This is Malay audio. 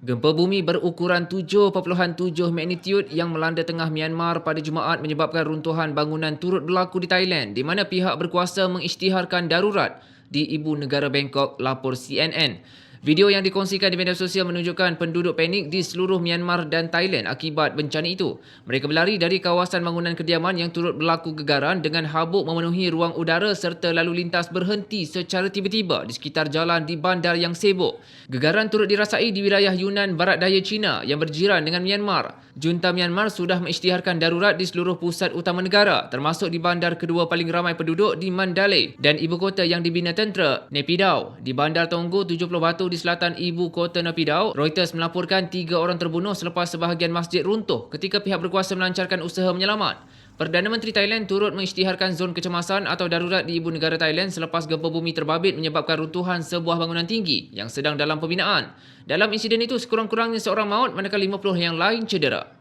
Gempa bumi berukuran 7.7 magnitude yang melanda tengah Myanmar pada Jumaat menyebabkan runtuhan bangunan turut berlaku di Thailand di mana pihak berkuasa mengisytiharkan darurat di ibu negara Bangkok, lapor CNN. Video yang dikongsikan di media sosial menunjukkan penduduk panik di seluruh Myanmar dan Thailand akibat bencana itu. Mereka berlari dari kawasan bangunan kediaman yang turut berlaku gegaran dengan habuk memenuhi ruang udara serta lalu lintas berhenti secara tiba-tiba di sekitar jalan di bandar yang sibuk. Gegaran turut dirasai di wilayah Yunnan Barat Daya China yang berjiran dengan Myanmar. Junta Myanmar sudah mengisytiharkan darurat di seluruh pusat utama negara termasuk di bandar kedua paling ramai penduduk di Mandalay dan ibu kota yang dibina tentera, Naypyidaw. Di bandar Tonggo, 70 batu di selatan ibu kota Naypyidaw, Reuters melaporkan tiga orang terbunuh selepas sebahagian masjid runtuh ketika pihak berkuasa melancarkan usaha menyelamat. Perdana Menteri Thailand turut mengisytiharkan zon kecemasan atau darurat di ibu negara Thailand selepas gempa bumi terbabit menyebabkan runtuhan sebuah bangunan tinggi yang sedang dalam pembinaan. Dalam insiden itu, sekurang-kurangnya seorang maut manakala 50 yang lain cedera.